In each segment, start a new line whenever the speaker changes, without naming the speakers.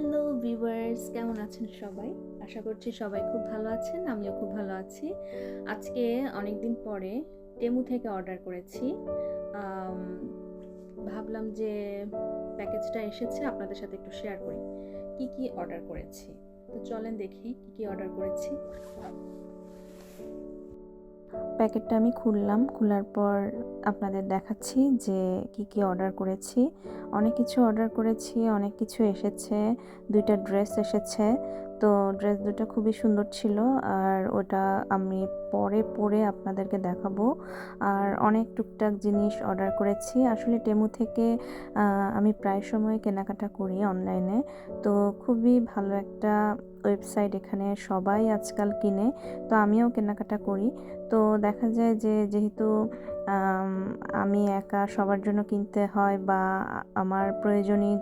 Hello viewers, কেমন আছেন সবাই? আশা করছি সবাই খুব ভালো আছেন, আমিও খুব ভালো আছি। আজকে অনেক দিন পরে টেমু থেকে অর্ডার করেছি। ভাবলাম যে প্যাকেজটা এসেছে, আপনাদের সাথে একটু শেয়ার করি। কি কি অর্ডার করেছি? তো চলেন দেখি কি কি অর্ডার করেছি। প্যাকেটটা আমি খুললাম। খোলার পর আপনাদের দেখাচ্ছি যে কি কি অর্ডার করেছি। অনেক কিছু অর্ডার করেছি, অনেক কিছু এসেছে, দুইটা ড্রেস এসেছে। তো ড্রেস দুটো খুবই সুন্দর ছিল আর ওটা আমি পরে পরে আপনাদেরকে দেখাবো। আর অনেক টুকটাক জিনিস অর্ডার করেছি। আসলে টেমু থেকে আমি প্রায় সময় কেনাকাটা করি অনলাইনে। তো খুবই ভালো একটা ওয়েবসাইট এখানে সবাই আজকাল কিনে, তো আমিও কেনাকাটা করি। তো দেখা যায় যে যেহেতু, আমি একা সবার জন্য কিনতে হয় বা আমার প্রয়োজনীয়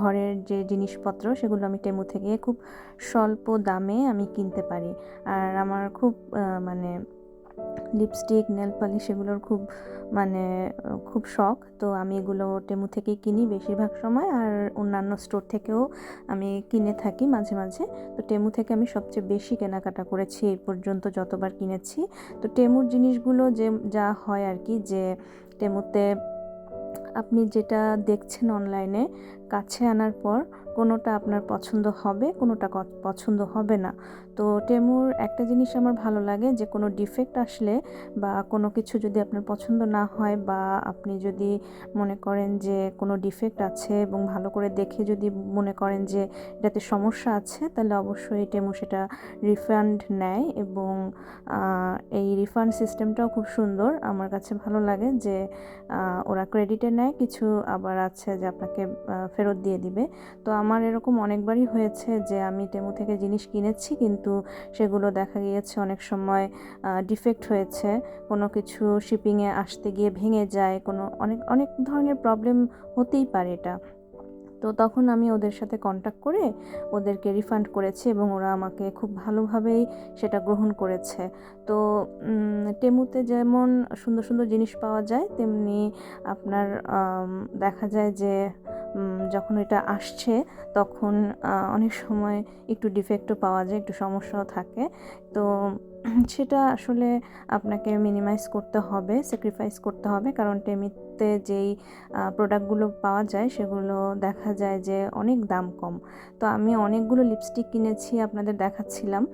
ঘরের যে জিনিসপত্র সেগুলো আমি টেমু থেকে খুব স্বল্প দামে আমি কিনতে পারি। আর আমার খুব মানে লিপস্টিক নেল পালিশ এগুলোর খুব মানে খুব শখ। তো আমি এগুলো টেমু থেকেই কিনি বেশিরভাগ সময় আর অন্যান্য স্টোর থেকেও আমি কিনে থাকি মাঝে মাঝে। তো টেমু থেকে আমি সবচেয়ে বেশি কেনাকাটা করেছি এই পর্যন্ত যতবার কিনেছি। তো টেমুর জিনিসগুলো যে, যা হয় আর কি যে টেমুতে আপনি যেটা দেখছেন অনলাইনে কাছে আনার পর কোনোটা আপনার পছন্দ হবে, কোনোটা পছন্দ হবে না। তো টেমুর একটা জিনিস আমার ভালো লাগে যে, কোনো ডিফেক্ট আসলে বা কোনো কিছু যদি আপনার পছন্দ না হয় বা আপনি যদি মনে করেন যে, কোনো ডিফেক্ট আছে এবং ভালো করে দেখে যদি মনে করেন যে, এটাতে সমস্যা আছে, তাহলে অবশ্যই টেমু সেটা রিফান্ড নেয় এবং এই রিফান্ড সিস্টেমটাও খুব সুন্দর। আমার কাছে ভালো লাগে যে ওরা ক্রেডিটে নেয়, কিছু আবার আছে যে, আপনাকে ফেরত দিয়ে দিবে। তো আমার এরকম অনেকবারই হয়েছে যে আমি টেমু থেকে জিনিস কিনেছি কিন্তু সেগুলো দেখা গিয়েছে অনেক সময় ডিফেক্ট হয়েছে। কোনো কিছু শিপিংয়ে আসতে গিয়ে ভেঙে যায়, কোনো অনেক অনেক ধরনের প্রবলেম হতেই পারে এটা। তো তখন আমি ওদের সাথে কন্ট্যাক্ট করে ওদেরকে রিফান্ড করেছি এবং ওরা আমাকে খুব ভালোভাবেই সেটা গ্রহণ করেছে। তো টেমুতে যেমন সুন্দর সুন্দর জিনিস পাওয়া যায়, তেমনি আপনার দেখা যায় যে যখন এটা আসছে, তখন অনেক সময় একটু ডিফেক্টও পাওয়া যায়, একটু সমস্যাও থাকে। তো সেটা আসলে আপনাকে মিনিমাইজ করতে হবে স্যাক্রিফাইস করতে হবে। কারণ টেমিতে যেই প্রোডাক্টগুলো পাওয়া যায়, সেগুলো দেখা যায় যে অনেক দাম কম। তো আমি অনেকগুলো লিপস্টিক কিনেছি, আপনাদের দেখাচ্ছিলাম।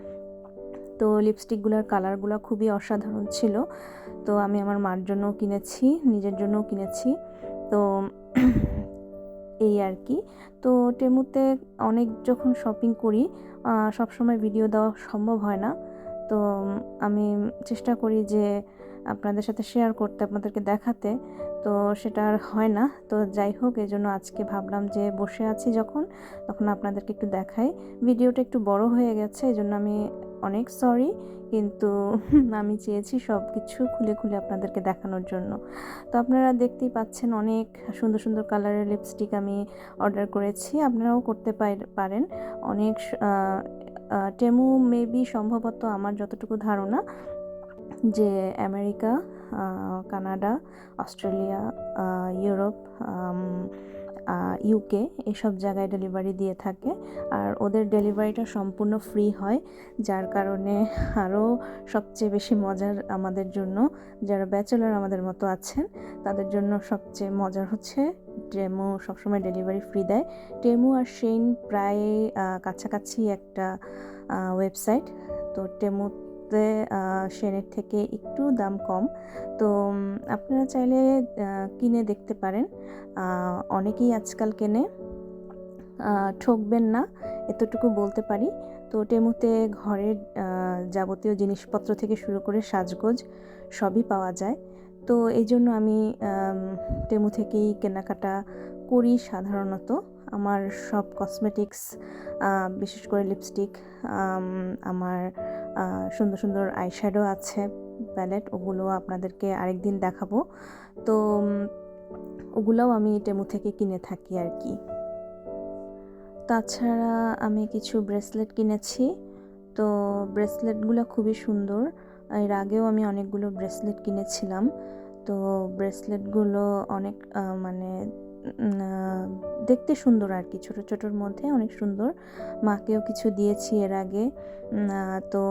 তো লিপস্টিকগুলোর কালারগুলো খুবই অসাধারণ ছিল। তো আমি আমার মার জন্যও কিনেছি, নিজের জন্যও কিনেছি। তো এই আর কি। তো টেমুতে অনেক যখন শপিং করি সব সবসময় ভিডিও দেওয়া সম্ভব হয় না। তো আমি চেষ্টা করি যে আপনাদের সাথে শেয়ার করতে, আপনাদেরকে দেখাতে। তো সেটা আর হয় না। তো যাই হোক এই জন্য আজকে ভাবলাম যে বসে আছি যখন, তখন আপনাদেরকে একটু দেখাই। ভিডিওটা একটু বড় হয়ে গেছে এই জন্য আমি অনেক সরি কিন্তু আমি চেয়েছি সব কিছু খুলে খুলে আপনাদেরকে দেখানোর জন্য। তো আপনারা দেখতেই পাচ্ছেন অনেক সুন্দর সুন্দর কালারের লিপস্টিক আমি অর্ডার করেছি। আপনারাও করতে পারেন। অনেক টেমু মেবি সম্ভবত আমার যতটুকু ধারণা যে America Canada Australia Europe UK এসব জায়গায় ডেলিভারি দিয়ে থাকে। আর ওদের ডেলিভারিটা সম্পূর্ণ ফ্রি হয়, যার কারণে আরও সবচেয়ে বেশি মজার আমাদের জন্য, যারা ব্যাচেলর আমাদের মতো আছেন, তাদের জন্য সবচেয়ে মজার হচ্ছে টেমু সবসময় ডেলিভারি ফ্রি দেয়। টেমু আর সেইন প্রায় কাছাকাছি একটা ওয়েবসাইট তো টেমুতে আহ, সেনের থেকে একটু দাম কম। তো আপনারা চাইলে কিনে দেখতে পারেন। অনেকেই আজকাল কেনে। ঠকবেন না এতটুকু বলতে পারি। তো টেমুতে ঘরের যাবতীয় জিনিসপত্র থেকে শুরু করে সাজগোজ সবই পাওয়া যায়। তো এই জন্য আমি টেমু থেকেই কেনাকাটা করি সাধারণত। আমার সব কসমেটিক্স বিশেষ করে লিপস্টিক আমার সুন্দর সুন্দর আইশ্যাডো আছে প্যালেট ওগুলো আপনাদেরকে আরেকদিন দেখাবো। তো ওগুলোও আমি টেমু থেকে কিনে থাকি আর কি। তাছাড়া আমি কিছু ব্রেসলেট কিনেছি। তো ব্রেসলেটগুলো খুবই সুন্দর। এর আগেও আমি অনেকগুলো ব্রেসলেট কিনেছিলাম। তো ব্রেসলেটগুলো অনেক মানে দেখতে সুন্দর আর কি ছোটো ছোটোর মধ্যে অনেক সুন্দর। মাকেও কিছু দিয়েছি এর আগে। তো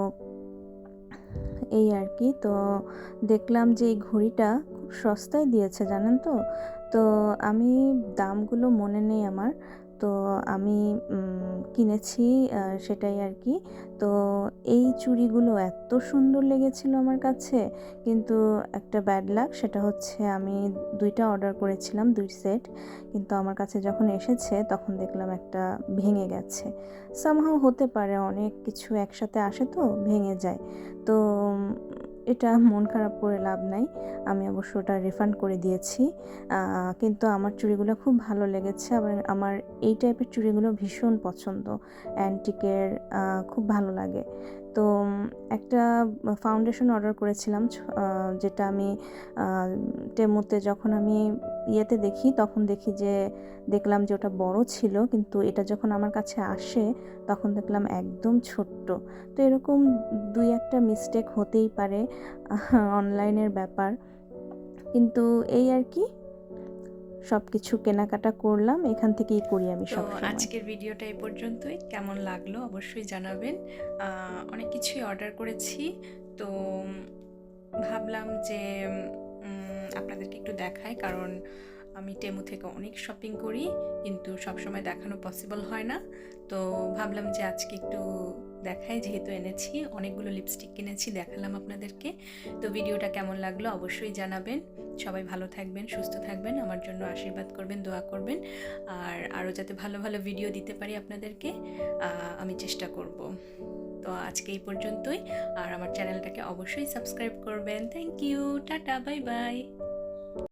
এই আর কি তো দেখলাম যে এই ঘড়িটা খুব সস্তায় দিয়েছে, জানেন তো? তো আমি দামগুলো মনে নেই আমার। তো আমি কিনেছি সেটাই আর কি। তো এই চুড়িগুলো এত সুন্দর লেগেছিল আমার কাছে, কিন্তু একটা ব্যাড লাক সেটা হচ্ছে আমি দুইটা অর্ডার করেছিলাম, দুই সেট কিন্তু আমার কাছে যখন এসেছে, তখন দেখলাম একটা ভেঙে গেছে। সামহাও হতে পারে, অনেক কিছু একসাথে আসে তো ভেঙে যায়। তো এটা মন খারাপ করে লাভ নাই। আমি অবশ্য ওটা রিফান্ড করে দিয়েছি। কিন্তু আমার চুড়িগুলো খুব ভালো লেগেছে। আবার আমার এই টাইপের চুড়িগুলো ভীষণ পছন্দ। অ্যান্টিকের খুব ভালো লাগে। তো একটা ফাউন্ডেশন অর্ডার করেছিলাম যেটা আমি টেমুতে যখন আমি ইয়েতে দেখি তখন দেখি যে দেখলাম যে ওটা বড় ছিল কিন্তু এটা যখন আমার কাছে আসে তখন দেখলাম একদম ছোট্ট। তো এরকম দুই একটা মিস্টেক হতেই পারে অনলাইনের ব্যাপার। কিন্তু এই আর কি সব কিছু কেনাকাটা করলাম এখান থেকেই করি আমি সব
আজকের ভিডিওটা এই পর্যন্তই। কেমন লাগল অবশ্যই জানাবেন। অনেক কিছুই অর্ডার করেছি। তো ভাবলাম যে আপনাদেরকে একটু দেখায় কারণ আমি টেমু থেকে অনেক শপিং করি, কিন্তু সবসময় দেখানো পসিবল হয় না। তো ভাবলাম যে আজকে একটু দেখাই, যেহেতু এনেছি, অনেকগুলো লিপস্টিক কিনেছি, দেখালাম আপনাদেরকে। তো ভিডিওটা কেমন লাগল অবশ্যই জানাবেন। সবাই ভালো থাকবেন, সুস্থ থাকবেন, আমার জন্য আশীর্বাদ করবেন, দোয়া করবেন। আর আরও যাতে ভালো ভালো ভিডিও দিতে পারি আপনাদেরকে আমি চেষ্টা করব। তো আজকে এই পর্যন্তই। আর আমার চ্যানেলটাকে অবশ্যই সাবস্ক্রাইব করবেন। Thank you tata bye bye